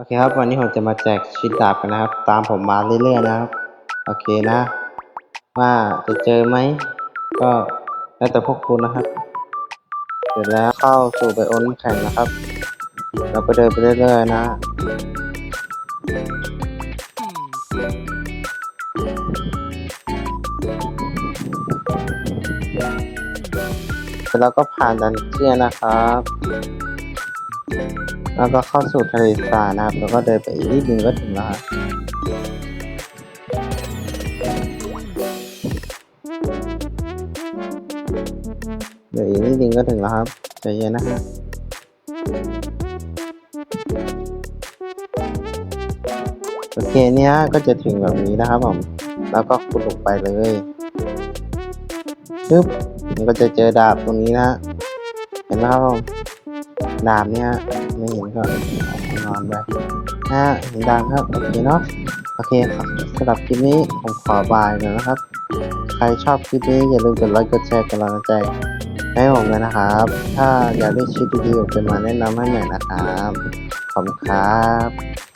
โอเคครับ วันนี้ผมจะมาแจกชิดดาบกันนะครับ ตามผมมาเรื่อยๆนะครับ โอเคนะ ว่าจะเจอไหม ก็แล้วแต่พวกคุณนะครับ เสร็จแล้วเข้าสู่ไบโอน้ำแข็งนะครับ เราก็เดินไปเรื่อยๆนะเสร็จแล้วก็ผ่านดันเจียนนะครับ แล้วก็เข้าสู่ทะเลทรายนะครับ แล้วก็เดินไปอีกนิดนึงก็ถึงแล้วครับเดี๋ยวอีกนิดนึงก็ถึงแล้วครับใจเย็นนะฮะโอเคเนี้ยก็จะถึงแบบนี้นะครับผม แล้วก็ขุดลงไปเลยปึ๊บมันก็จะเจอดาบตรงนี้นะ เห็นไหมครับผม ดาบเนี่ย ไม่เห็นก็นอนไปนะเห็นดังครับ โอเคเนาะ โอเคครับสำหรับคลิปนี้ผมขอบายเลยนะครับ ใครชอบคลิปนี้อย่าลืมกดไลค์กดแชร์กดกำลังใจให้ผมเลยนะครับ ถ้าอยากได้ชิปดีๆผมจะมาแนะนำให้ใหม่นะครับ ขอบคุณครับ